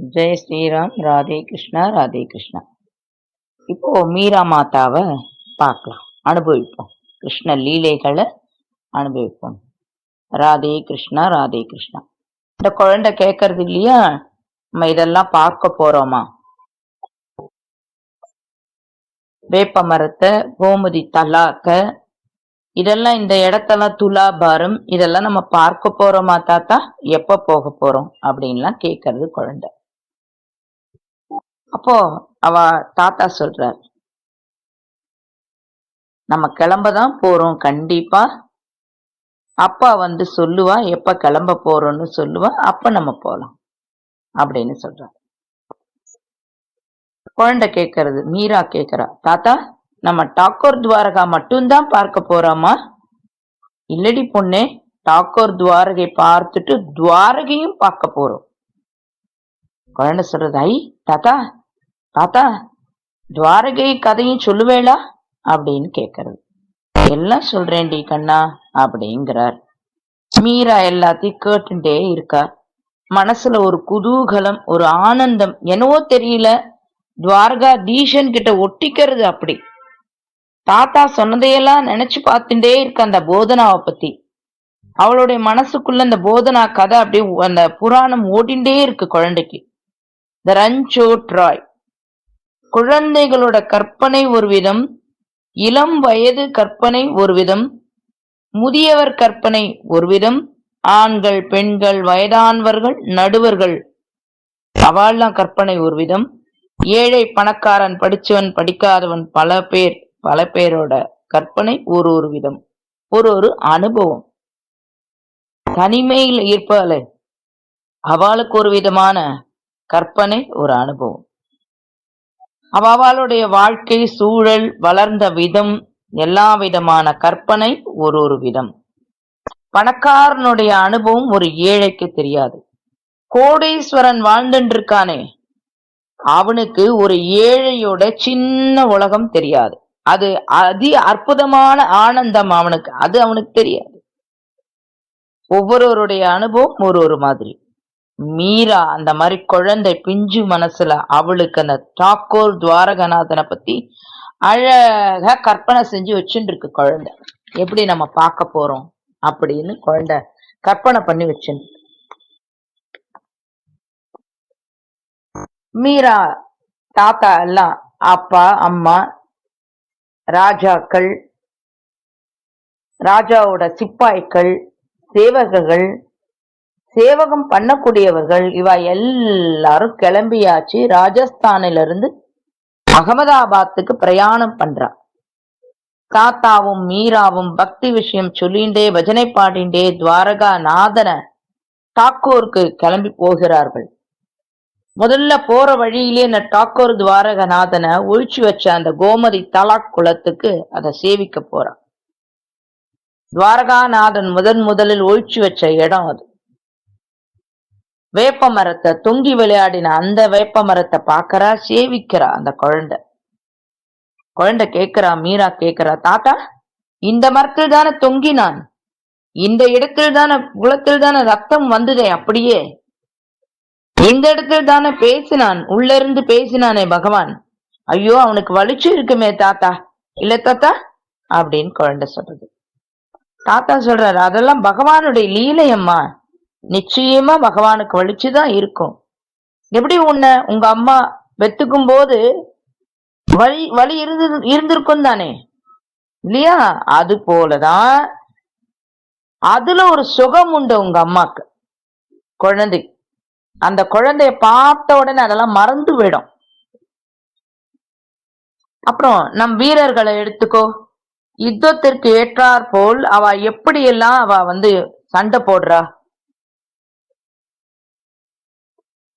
ஜெய் ஸ்ரீராம் ராதே கிருஷ்ணா ராதே கிருஷ்ணா. இப்போ மீரா மாதாவை பார்க்கலாம் அனுபவிப்போம். கிருஷ்ண லீலைகளை அனுபவிப்போம். ராதே கிருஷ்ணா ராதே கிருஷ்ணா. இந்த குழந்தை கேட்கறது இல்லையா? நம்ம இதெல்லாம் பார்க்க போறோமா? வேப்ப மரத்தை கோமதி தலாக்க இதெல்லாம் இந்த இடத்தெல்லாம் துலாபாரம் இதெல்லாம் நம்ம பார்க்க போறோமா தாத்தா? எப்ப போக போறோம்? அப்படின்லாம் கேட்கறது குழந்தை. அப்போ அவ தாத்தா சொல்றார் நம்ம கிளம்பதான் போறோம் கண்டிப்பா. அப்பா வந்து சொல்லுவா எப்ப கிளம்ப போறோம்னு சொல்லுவா அப்ப நம்ம போலாம் அப்படின்னு சொல்றார். குழந்தை கேட்கறது மீரா கேட்கறா தாத்தா நம்ம டாக்கோர் துவாரகா மட்டும்தான் பார்க்க போறோமா? இல்லடி பொண்ணே டாக்கோர் துவாரகை பார்த்துட்டு துவாரகையும் பார்க்க போறோம். குழந்தை சொல்றது ஐ தாத்தா தாத்தா துவாரகை கதையும் சொல்லுவேளா? அப்படின்னு கேக்குறது. எல்லாம் சொல்றேன்டி கண்ணா அப்படிங்கிறார். மீரா எல்லாத்தையும் கேட்டுட்டே இருக்கா. மனசுல ஒரு குதூகலம் ஒரு ஆனந்தம் என்னவோ தெரியல. துவாரகா தீஷன் கிட்ட ஒட்டிக்கிறது அப்படி. தாத்தா சொன்னதையெல்லாம் நினைச்சு பார்த்துட்டே இருக்க அந்த போதனாவை பத்தி. அவளுடைய மனசுக்குள்ள அந்த போதனா கதை அப்படியே அந்த புராணம் ஓடிண்டே இருக்கு குழந்தைக்கு. த ரன்சோ ட்ராய் குழந்தைகளோட கற்பனை ஒரு விதம் இளம் வயது கற்பனை ஒரு விதம் முதியவர் கற்பனை ஒரு விதம் ஆண்கள் பெண்கள் வயதானவர்கள் நடுவர்கள் அவள்லாம் கற்பனை ஒரு விதம். ஏழை பணக்காரன் படிச்சவன் படிக்காதவன் பல பேர் பல பேரோட கற்பனை ஒரு ஒரு விதம் ஒரு ஒரு அனுபவம். தனிமையில் இருப்பாள அவளுக்கு ஒரு விதமான கற்பனை ஒரு அனுபவம். அவளுடைய வாழ்க்கை சூழல் வளர்ந்த விதம் எல்லா விதமான கற்பனை ஒரு ஒரு விதம். பணக்காரனுடைய அனுபவம் ஒரு ஏழைக்கு தெரியாது. கோடீஸ்வரன் வாழ்ந்துட்டு அவனுக்கு ஒரு ஏழையோட சின்ன உலகம் தெரியாது. அது அதி அற்புதமான ஆனந்தம் அவனுக்கு அது அவனுக்கு தெரியாது. ஒவ்வொருவருடைய அனுபவம் ஒரு ஒரு மாதிரி. மீரா அந்த மாதிரி குழந்தை பிஞ்சு மனசுல அவளுக்கு அந்த தாக்கூர் துவாரகநாதனை பத்தி அழகா கற்பனை செஞ்சு வச்சுட்டு இருக்கு குழந்தை. எப்படி நம்ம பார்க்க போறோம் அப்படின்னு குழந்தை கற்பனை பண்ணி வச்சுட்டு மீரா தாத்தா எல்லாம் அப்பா அம்மா ராஜாக்கள் ராஜாவோட சிப்பாய்கள் சேவகர்கள் சேவகம் பண்ணக்கூடியவர்கள் இவ எல்லாரும் கிளம்பியாச்சு ராஜஸ்தானிலிருந்து அகமதாபாத்துக்கு பிரயாணம் பண்றா. தாத்தாவும் மீராவும் பக்தி விஷயம் சொல்லிண்டே பஜனை பாடிண்டே துவாரகா நாதன டாக்கூருக்கு கிளம்பி போகிறார்கள். முதல்ல போற வழியிலே இந்த டாக்கூர் துவாரகநாதனை ஒழிச்சு வச்ச அந்த கோமதி தலாக் குளத்துக்கு அதை சேவிக்க போறான் துவாரகாநாதன் முதன் முதலில் ஒழிச்சு வச்ச இடம் அது. வேப்ப மரத்தை தொங்கி விளையாடின அந்த வேப்ப மரத்தை பார்க்கறா சேவிக்கிறா அந்த குழந்தை. குழந்தை கேக்குறா மீரா கேக்குறா தாத்தா இந்த மரத்தில் தானே தொங்கினான்? இந்த இடத்தில் தானே குளத்தில் தானே ரத்தம் வந்ததே அப்படியே? இந்த இடத்துல தானே பேசினான் உள்ள இருந்து பேசினானே பகவான். ஐயோ அவனுக்கு வலிச்சு இருக்குமே தாத்தா. இல்ல தாத்தா அப்படின்னு குழந்தை சொல்றது. தாத்தா சொல்றாரு அதெல்லாம் பகவானுடைய லீலையம்மா. நிச்சயமா பகவானுக்கு வலிச்சுதான் இருக்கும். எப்படி உன்னை உங்க அம்மா வெத்துக்கும் போது வலி வலி இருந்து இருந்திருக்கும் தானே? இல்லையா? அது போலதான் அதுல ஒரு சுகம் உண்டு உங்க அம்மாக்கு. குழந்தை. அந்த குழந்தைய பார்த்த உடனே அதெல்லாம் மறந்து விடும் அப்புறம் நம் வீரர்களை எடுத்துக்கோ. யுத்தத்திற்கு ஏற்றாற் போல் அவ எப்படியெல்லாம் அவ வந்து சண்டை போடுறா?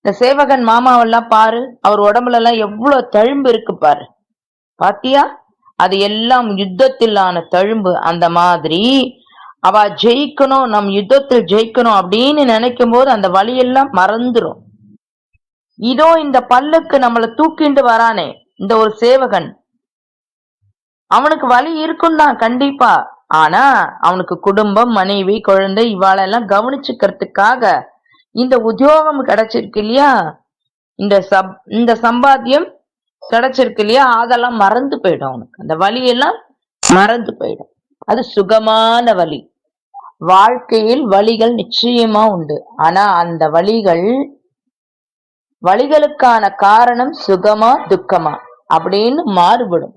இந்த சேவகன் மாமாவெல்லாம் பாரு அவர் உடம்புல எல்லாம் எவ்வளவு தழும்பு இருக்கு பாரு. பாத்தியா? அது எல்லாம் யுத்தத்திலான தழும்பு. அந்த மாதிரி அவ ஜெயிக்கணும் நம் யுத்தத்தில் ஜெயிக்கணும் அப்படின்னு நினைக்கும் போது அந்த வழியெல்லாம் மறந்துடும் இதோ இந்த பல்லுக்கு நம்மள தூக்கிண்டு வரானே இந்த ஒரு சேவகன். அவனுக்கு வழி இருக்கும் தான் கண்டிப்பா. ஆனா அவனுக்கு குடும்பம் மனைவி குழந்தை இவாளெல்லாம் கவனிச்சுக்கிறதுக்காக இந்த உத்தியோகம் கிடைச்சிருக்கு இல்லையா? இந்த சப் இந்த சம்பாத்தியம் கிடைச்சிருக்கு இல்லையா? அதெல்லாம் மறந்து போயிடும் உனக்கு அந்த வழியெல்லாம் மறந்து போயிடும். அது சுகமான வழி. வாழ்க்கையில் வழிகள் நிச்சயமா உண்டு. ஆனா அந்த வழிகள் வழிகளுக்கான காரணம் சுகமா துக்கமா அப்படின்னு மாறுபடும்.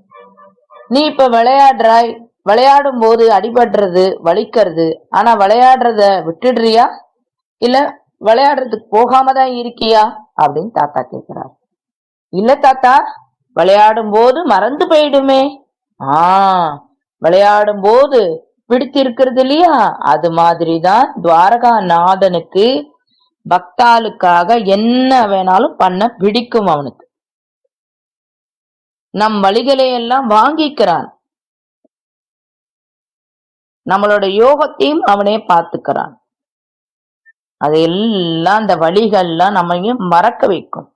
நீ இப்ப விளையாடுறாய் விளையாடும் போது அடிபடுறது வலிக்கிறது ஆனா விளையாடுறத விட்டுடுறியா? இல்ல விளையாடுறதுக்கு போகாம தான் இருக்கியா? அப்படின்னு தாத்தா கேட்கிறார் இல்ல தாத்தா விளையாடும் போது மறந்து போயிடுமே. ஆ விளையாடும் போது பிடித்திருக்கிறது இல்லையா? அது மாதிரிதான் துவாரகா நாதனுக்கு பக்தாளுக்காக என்ன வேணாலும் பண்ண பிடிக்கும் அவனுக்கு. நம் வழிகளை எல்லாம் வாங்கிக்கிறான். நம்மளோட யோகத்தையும் அவனே பார்த்துக்கிறான். அதெல்லாம் அந்த வழிகள்லாம் நம்மையும் மறக்க வைக்கும்.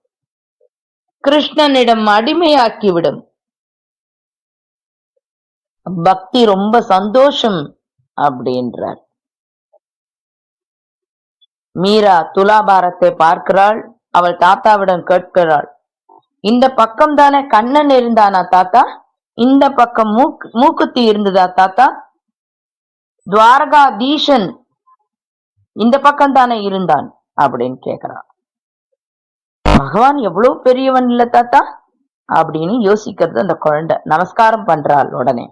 கிருஷ்ணனிடம் அடிமையாக்கிவிடும். பக்தி ரொம்ப சந்தோஷம் அப்படின்றார். மீரா துலாபாரத்தை பார்க்கிறாள். அவள் தாத்தாவிடம் கேட்கிறாள். இந்த பக்கம் தானே கண்ணன் இருந்தானா தாத்தா? இந்த பக்கம் மூக்கு மூக்குத்தி இருந்ததா தாத்தா? துவாரகாதீஷன் இந்த பக்கம் தானே இருந்தான் அப்படின்னு கேக்குறான். பகவான் எவ்வளவு பெரியவன் இல்ல தாத்தா? அப்படின்னு யோசிக்கிறது அந்த குழந்தை. நமஸ்காரம் பண்றாள் உடனே.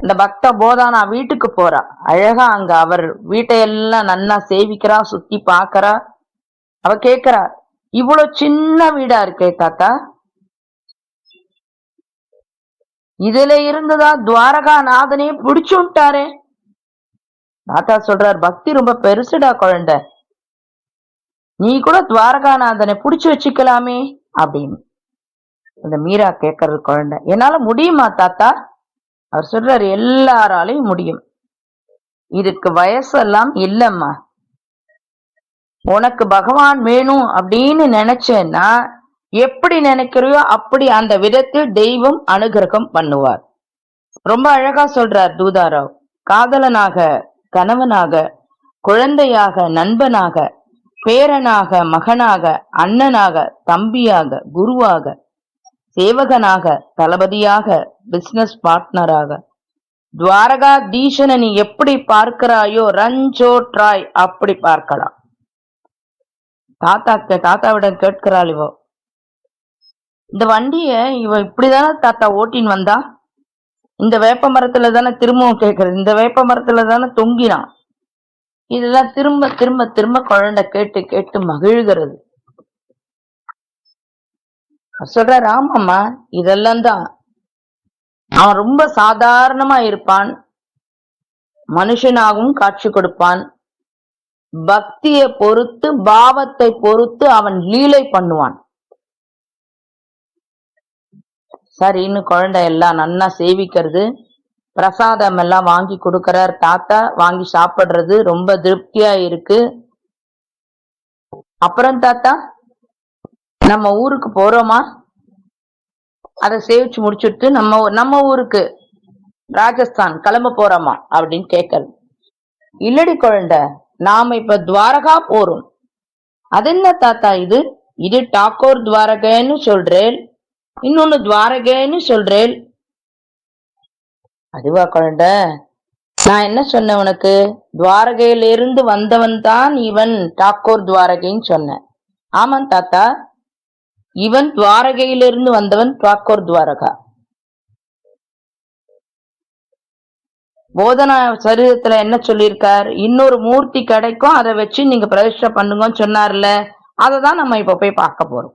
இந்த பக்த போதானா வீட்டுக்கு போறா. அழகா அங்க அவர் வீட்டையெல்லாம் நன்னா சேவிக்கிறா சுத்தி பாக்குறா. அவ கேக்குறா இவ்வளவு சின்ன வீடா இருக்கே தாத்தா? இதுல இருந்துதான் துவாரகா நாதனே பிடிச்சு விட்டாரே? தாத்தா சொல்றார் பக்தி ரொம்ப பெருசுடா குழந்தை. நீ கூட துவாரகாநாதனை புடிச்சு வச்சுக்கலாமே அப்படின்னு. அந்த மீரா கேட்கறது குழந்தை. என்னால முடியுமா தாத்தா? அவர் சொல்றாரு எல்லாராலையும் முடியும். இதுக்கு வயசெல்லாம் இல்லம்மா. உனக்கு பகவான் வேணும் அப்படின்னு நினைச்சேன்னா எப்படி நினைக்கிறியோ அப்படி அந்த விதத்தில் தெய்வம் அனுகிரகம் பண்ணுவார். ரொம்ப அழகா சொல்றார் தூதாராவ். காதலனாக கணவனாக குழந்தையாக நண்பனாக பேரனாக மகனாக அண்ணனாக தம்பியாக குருவாக சேவகனாக தளபதியாக பிசினஸ் பார்ட்னராக துவாரகா தீஷனை நீ எப்படி பார்க்கிறாயோ ரஞ்சோ ட்ராய் அப்படி பார்க்கலாம். தாத்தா தாத்தாவிடம் கேட்கிறாள் இவ. இந்த வண்டிய இவ இப்படிதானே தாத்தா ஓட்டின்னு வந்தா? இந்த வேப்ப மரத்துல தானே திரும்பவும் கேட்கறது இந்த வேப்ப மரத்துல தானே தொங்கினான் இதெல்லாம் திரும்ப திரும்ப திரும்ப குழந்தை கேட்டு கேட்டு மகிழ்கிறது. சொல்ற ஆமாம்மா இதெல்லாம் தான். அவன் ரொம்ப சாதாரணமா இருப்பான். மனுஷனாகவும் காட்சி கொடுப்பான். பக்தியை பொறுத்து பாவத்தை பொறுத்து அவன் லீலை பண்ணுவான். சரின்னு குழந்தை எல்லாம் நல்லா சேவிக்கிறது. பிரசாதம் எல்லாம் வாங்கி கொடுக்குறார். தாத்தா வாங்கி சாப்பிட்றது ரொம்ப திருப்தியா இருக்கு. அப்புறம் தாத்தா நம்ம ஊருக்கு போறோமா? அதை சேவிச்சு முடிச்சுட்டு நம்ம நம்ம ஊருக்கு ராஜஸ்தான் கிளம்ப போறோமா? அப்படின்னு கேட்கறது. இல்லடி குழந்தை நாம இப்ப துவாரகா போறோம். அது என்ன தாத்தா இது? இது டாக்கோர் துவாரகைன்னு சொல்றேன். இன்னொன்னு துவாரகைன்னு சொல்றேன். அதுவா குழந்த நான் என்ன சொன்னேன் உனக்கு? துவாரகையிலிருந்து வந்தவன் தான் இவன் டாக்கோர் துவாரகைன்னு சொன்னேன். ஆமாம் தாத்தா. இவன் துவாரகையிலிருந்து வந்தவன் டாக்கோர் துவாரகா. போதனா சரீரத்துல என்ன சொல்லியிருக்கார்? இன்னொரு மூர்த்தி கிடைக்கும் அதை வச்சு நீங்க பிரதிஷ்டை பண்ணுங்கன்னு சொன்னார்ல. அதை தான் நம்ம இப்ப போய் பார்க்க போறோம்.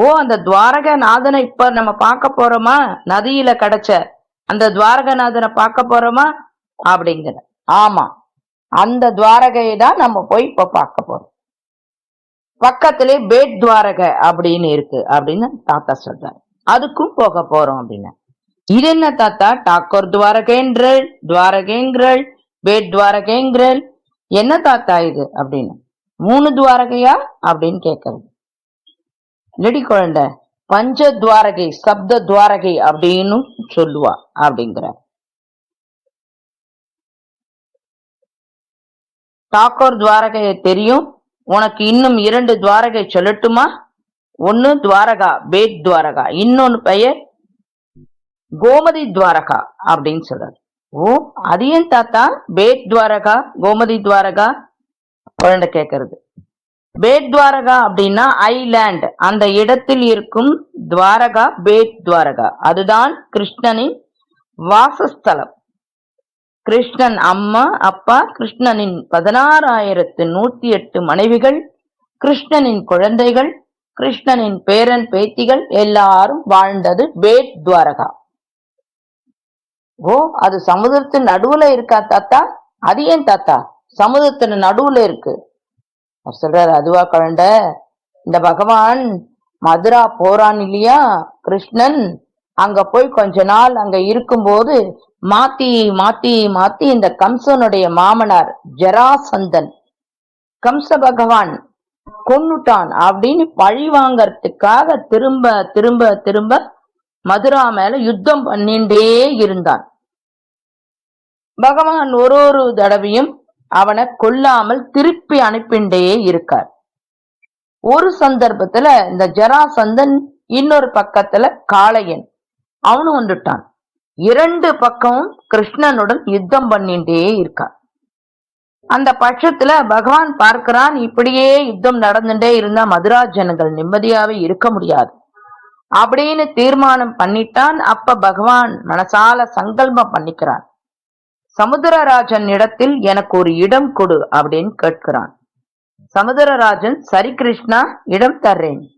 ஓ அந்த துவாரக நாதனை இப்ப நம்ம பார்க்க போறோமா? நதியில கிடைச்ச அந்த துவாரகநாதனை பார்க்க போறோமா? அப்படிங்கிற. ஆமா. அந்த துவாரகையை தான் நம்ம போய் இப்ப பார்க்க போறோம். பக்கத்திலே பேட் துவாரக அப்படின்னு இருக்கு அப்படின்னு தாத்தா சொல்றாரு. அதுக்கும் போக போறோம் அப்படின்னு. இது என்ன தாத்தா? டாக்கோர் துவாரகேன்றல் துவாரகேங்கிறல் பேட் துவாரகேங்கிறல் என்ன தாத்தா இது அப்படின்னு. மூணு துவாரகையா? அப்படின்னு கேட்கறது ரெடி குழந்தை பஞ்ச துவாரகை சப்த துவாரகை அப்படின்னு சொல்லுவா அப்படிங்கிற. தாக்கூர் துவாரகையை தெரியும். உனக்கு இன்னும் இரண்டு துவாரகை சொல்லட்டுமா? ஒன்னு துவாரகா பேட் துவாரகா. இன்னொன்னு பெயர் கோமதி துவாரகா அப்படின்னு சொல்றாரு. ஓ அது ஏன் தாத்தா? பேட் துவாரகா கோமதி துவாரகா? குழந்தை கேட்கறது பேட் துவாரகா அப்படின்னா ஐலேண்ட். அந்த இடத்தில் இருக்கும் துவாரகா பேட் துவாரகா அதுதான் கிருஷ்ணனின் வாசஸ்தலம். கிருஷ்ணன் அம்மா அப்பா கிருஷ்ணனின் பதினாறாயிரத்து நூத்தி எட்டு மனைவிகள் கிருஷ்ணனின் குழந்தைகள் கிருஷ்ணனின் பேரன் பேத்திகள் எல்லாரும் வாழ்ந்தது பேட் துவாரகா ஓ அது சமுதிரத்தின் நடுவுல இருக்கா தாத்தா? அது ஏன் தாத்தா? சமுதிரத்தின் நடுவுல இருக்கு. அவர் சொல்றாரு அதுவா கழண்ட இந்த பகவான் மதுரா போறான் இல்லையா? கிருஷ்ணன் அங்க போய் கொஞ்ச நாள் அங்க இருக்கும்போது மாத்தி மாத்தி மாத்தி இந்த கம்சனுடைய மாமனார் ஜராசந்தன் கம்ச பகவான் கொன்னுட்டான் அப்படின்னு பழி வாங்கறதுக்காக திரும்ப திரும்ப திரும்ப மதுரா மேல யுத்தம் பண்ணிண்டே இருந்தான். பகவான் ஒரு ஒரு தடவையும் அவனை கொல்லாமல் திருப்பி அனுப்பிண்டே இருக்கார். ஒரு சந்தர்ப்பத்துல இந்த ஜராசந்தன் இன்னொரு பக்கத்துல காளையன். அவனும் வந்துட்டான். இரண்டு பக்கமும் கிருஷ்ணனுடன் யுத்தம் பண்ணிட்டே இருக்கான். அந்த பட்சத்துல பகவான் பார்க்கிறான் இப்படியே யுத்தம் நடந்துட்டே இருந்தா மதுரா ஜனங்கள் நிம்மதியாவே இருக்க முடியாது. அப்படின்னு தீர்மானம் பண்ணிட்டான். அப்ப பகவான் மனசால சங்கல்பம் பண்ணிக்கிறான். சமுத்திரராஜன் இடத்தில் எனக்கு ஒரு இடம் கொடு அப்படின்னு கேட்கிறான். சமுத்திரராஜன் சரி கிருஷ்ணா இடம் தர்றேன்.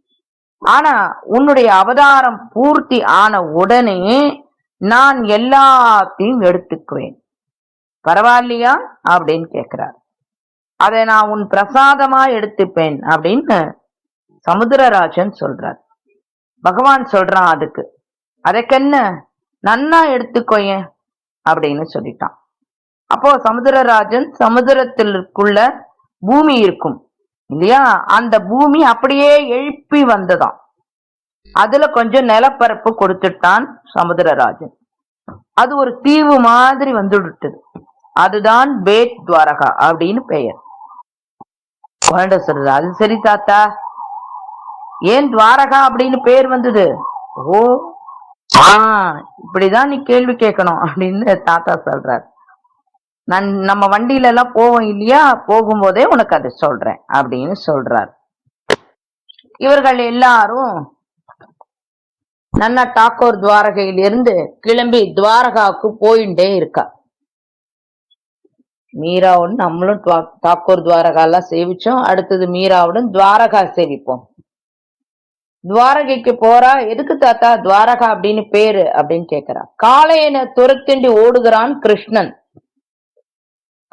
ஆனா உன்னுடைய அவதாரம் பூர்த்தி ஆன உடனே நான் எல்லாத்தையும் எடுத்துக்குவேன். பரவாயில்லையா? அப்படின்னு கேட்கிறார். அதை நான் உன் பிரசாதமா எடுத்துப்பேன் அப்படின்னு சமுத்திரராஜன் சொல்றார். பகவான் சொல்றான் அதுக்கு. அதற்கென்ன நன்னா எடுத்துக்கோயேன் அப்படின்னு சொல்லிட்டான். அப்போ சமுத்திரராஜன் சமுதிரத்திற்குள்ள பூமி இருக்கும் இல்லையா? அந்த பூமி அப்படியே எழுப்பி வந்ததாம். அதுல கொஞ்சம் நிலப்பரப்பு கொடுத்துட்டான் சமுத்திரராஜன் அது ஒரு தீவு மாதிரி வந்துடுட்டது அதுதான் பேட் துவாரகா அப்படின்னு பெயர். குழந்தை சொல்றது அது சரி தாத்தா. ஏன் துவாரகா அப்படின்னு பேர் வந்தது? ஓ ஆ இப்படிதான் நீ கேள்வி கேட்கணும் அப்படின்னு தாத்தா சொல்றாரு. நான் நம்ம வண்டியில எல்லாம் போவோம் இல்லையா? போகும்போதே உனக்கு அதை சொல்றேன் அப்படின்னு சொல்றார். இவர்கள் எல்லாரும் நன்னா டாக்கோர் துவாரகையிலிருந்து கிளம்பி துவாரகாவுக்கு போயிட்டே இருக்கா. மீராவுடன் நம்மளும் தாக்கூர் டாக்கோர் துவாரகா எல்லாம் சேவிச்சோம். அடுத்தது மீராவுடன் துவாரகா சேவிப்போம். துவாரகைக்கு போறா. எதுக்கு தாத்தா துவாரகா அப்படின்னு பேரு அப்படின்னு கேக்குறா. காளையனை துரத்திண்டி ஓடுகிறான் கிருஷ்ணன்.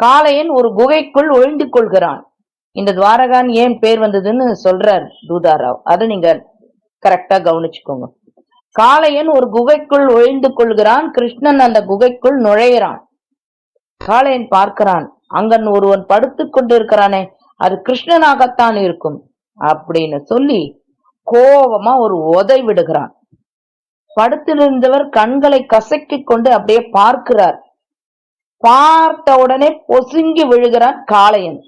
காளையன் ஒரு குகைக்குள் ஒழிந்து கொள்கிறான். இந்த துவாரகான் ஏன் பேர் வந்ததுன்னு சொல்றார் தூதாராவ். அதை நீங்க கரெக்டா கவனிச்சுக்கோங்க. காளையன் ஒரு குகைக்குள் ஒழிந்து கொள்கிறான் கிருஷ்ணன் அந்த குகைக்குள் நுழையிறான். காளையன் பார்க்கிறான் அங்கன் ஒருவன் படுத்து கொண்டிருக்கிறானே அது கிருஷ்ணனாகத்தான் இருக்கும் அப்படின்னு சொல்லி கோபமா ஒரு உதை விடுகிறான். படுத்திருந்தவர் கண்களை கசக்கிக் கொண்டு அப்படியே பார்க்கிறார். பார்த்த உடனே பொசுங்கி விழுகிறான் காளையன்.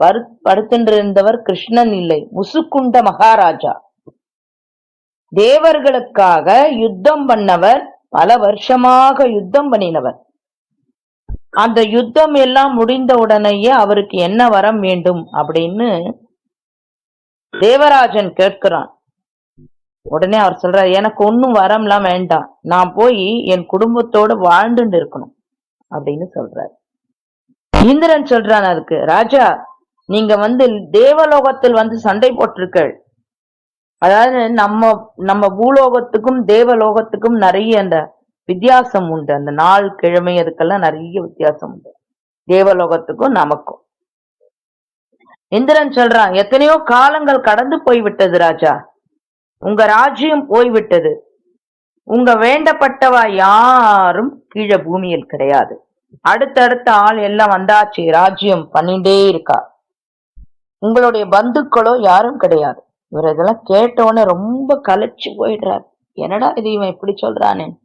பரு படுத்தின்றிருந்தவர் கிருஷ்ணன் இல்லை முசுக்குண்ட மகாராஜா. தேவர்களுக்காக யுத்தம் பண்ணவர் பல வருஷமாக யுத்தம் பண்ணினவர். அந்த யுத்தம் எல்லாம் முடிந்த உடனேயே அவருக்கு என்ன வரம் வேண்டும் அப்படின்னு தேவராஜன் கேட்கிறான். உடனே அவர் சொல்றாரு எனக்கு ஒன்னும் வரம்லாம் வேண்டாம். நான் போய் என் குடும்பத்தோட வாழ்ந்துட்டு இருக்கணும் அப்படின்னு சொல்றாரு. இந்திரன் சொல்றான் அதுக்கு ராஜா நீங்க வந்து தேவலோகத்தில் வந்து சண்டை போட்டிருக்கள். அதாவது நம்ம நம்ம பூலோகத்துக்கும் தேவலோகத்துக்கும் நிறைய அந்த வித்தியாசம் உண்டு. அந்த நாள் கிழமை அதுக்கெல்லாம் நிறைய வித்தியாசம் உண்டு. தேவலோகத்துக்கும் நமக்கும். இந்திரன் சொல்றான் எத்தனையோ காலங்கள் கடந்து போய்விட்டது ராஜா. உங்க ராஜ்யம் போய்விட்டது. உங்க வேண்டப்பட்டவா யாரும் கீழே பூமியில் கிடையாது. அடுத்தடுத்த ஆள் எல்லாம் வந்தாச்சு ராஜ்யம் பண்ணிட்டே இருக்கா. உங்களுடைய பந்துக்களோ யாரும் கிடையாது. இவர் இதெல்லாம் கேட்ட உடனே ரொம்ப கலைச்சு போயிடுறார். என்னடா இது இவன் இப்படி சொல்றானே?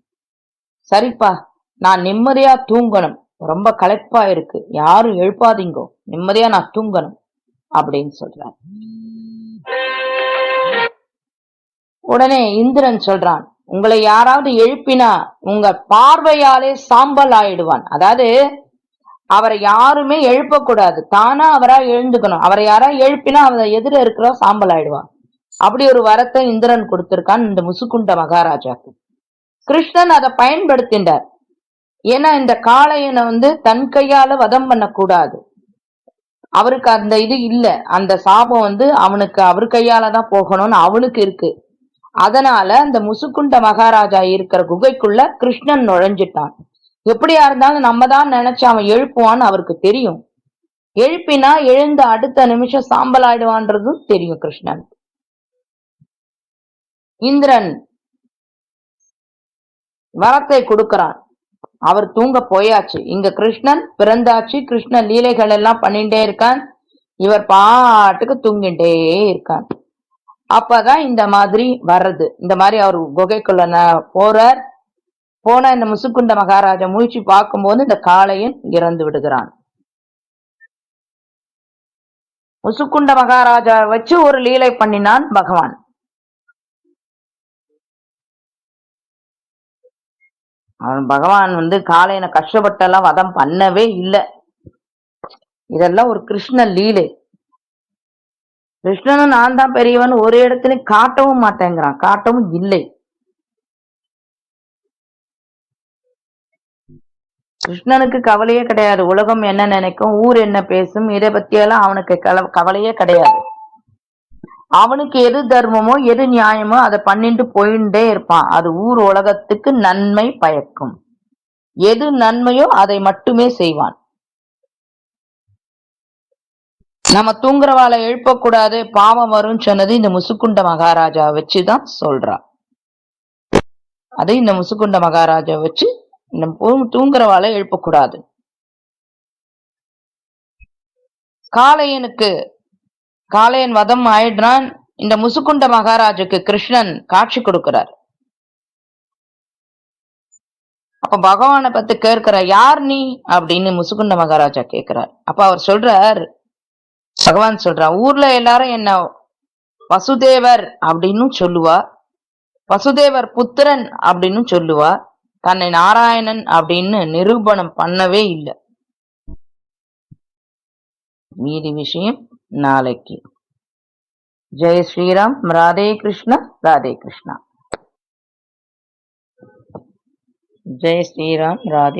சரிப்பா நான் நிம்மதியா தூங்கணும். ரொம்ப களைப்பா இருக்கு. யாரும் எழுப்பாதீங்கோ. நிம்மதியா நான் தூங்கணும். அப்படின்னு சொல்றாரு. உடனே இந்திரன் சொல்றான் உங்களை யாராவது எழுப்பினா உங்க பார்வையாலே சாம்பல் ஆயிடுவான். அதாவது அவரை யாருமே எழுப்பக்கூடாது. தானா அவரா எழுந்துக்கணும். அவரை யாரா எழுப்பினா அவரை எதிர இருக்கிற சாம்பல் ஆயிடுவான். அப்படி ஒரு வரத்தை இந்திரன் கொடுத்திருக்கான் இந்த முசுகுண்ட மகாராஜாக்கு. கிருஷ்ணன் அதை பயன்படுத்தின்றார். ஏன்னா இந்த காளையனை வந்து தன் கையால வதம் பண்ணக்கூடாது. அவருக்கு அந்த இது இல்ல. அந்த சாபம் வந்து அவனுக்கு அவர் கையால தான் போகணும்னு அவனுக்கு இருக்கு. அதனால அந்த முசுக்குண்ட மகாராஜா இருக்கிற குகைக்குள்ள கிருஷ்ணன் நுழைஞ்சிட்டான். எப்படியா இருந்தாலும் நம்ம தான் நினைச்சு அவன் எழுப்புவான்னு அவருக்கு தெரியும். எழுப்பினா எழுந்த அடுத்த நிமிஷம் சாம்பல் ஆயிடுவான்றதும் தெரியும் கிருஷ்ணன். இந்திரன் வரத்தை கொடுக்கிறான். அவர் தூங்க போயாச்சு. இங்க கிருஷ்ணன் பிறந்தாச்சு. கிருஷ்ணன் லீலைகள் எல்லாம் பண்ணிட்டே இருக்கான். இவர் பாட்டுக்கு தூங்கிட்டே இருக்கான். அப்பதான் இந்த மாதிரி வர்றது. இந்த மாதிரி அவர் குகைக்குள்ள போறார். போன இந்த முசுக்குண்ட மகாராஜா முயற்சி பார்க்கும்போது இந்த காளையன் இறந்து விடுகிறான். முசுக்குண்ட மகாராஜா வச்சு ஒரு லீலை பண்ணினான் பகவான். அவன் பகவான் வந்து காளையனை கஷ்டப்பட்டெல்லாம் வதம் பண்ணவே இல்லை. இதெல்லாம் ஒரு கிருஷ்ண லீலை. கிருஷ்ணனும் நான் தான் பெரியவன். ஒரு இடத்துலையும் காட்டவும் மாட்டேங்கிறான். காட்டவும் இல்லை. கிருஷ்ணனுக்கு கவலையே கிடையாது. உலகம் என்ன நினைக்கும் ஊர் என்ன பேசும் இதை பத்தியெல்லாம் அவனுக்கு கவலையே கிடையாது. அவனுக்கு எது தர்மமோ எது நியாயமோ அதை பண்ணிட்டு போயிட்டே இருப்பான். அது ஊர் உலகத்துக்கு நன்மை பயக்கும். எது நன்மையோ அதை மட்டுமே செய்வான். நம்ம தூங்குறவாளை எழுப்பக்கூடாது பாவம் வரும்னு சொன்னது இந்த முசுக்குண்ட மகாராஜா வச்சுதான் சொல்றா. அது இந்த முசுக்குண்ட மகாராஜா வச்சு இந்த தூங்குறவாளை எழுப்பக்கூடாது. காளையனுக்கு காளையன் வதம் ஆயிடுறான். இந்த முசுக்குண்ட மகாராஜுக்கு கிருஷ்ணன் காட்சி கொடுக்கிறார். அப்ப பகவானை பத்தி கேட்கிற யார் நீ? அப்படின்னு முசுகுண்ட மகாராஜா கேட்கிறார். அப்ப அவர் சொல்றார் பகவான் சொல்றான் ஊர்ல எல்லாரும் என்ன வசுதேவர் அப்படின்னு சொல்லுவா வசுதேவர் புத்திரன் அப்படின்னு சொல்லுவா தன்னை நாராயணன் அப்படின்னு நிரூபணம் பண்ணவே இல்லை. மீதி விஷயம் நாளைக்கு. ஜெய் ஸ்ரீராம் ராதே கிருஷ்ணா ராதே கிருஷ்ணா. ஜெய் ஸ்ரீராம் ராதே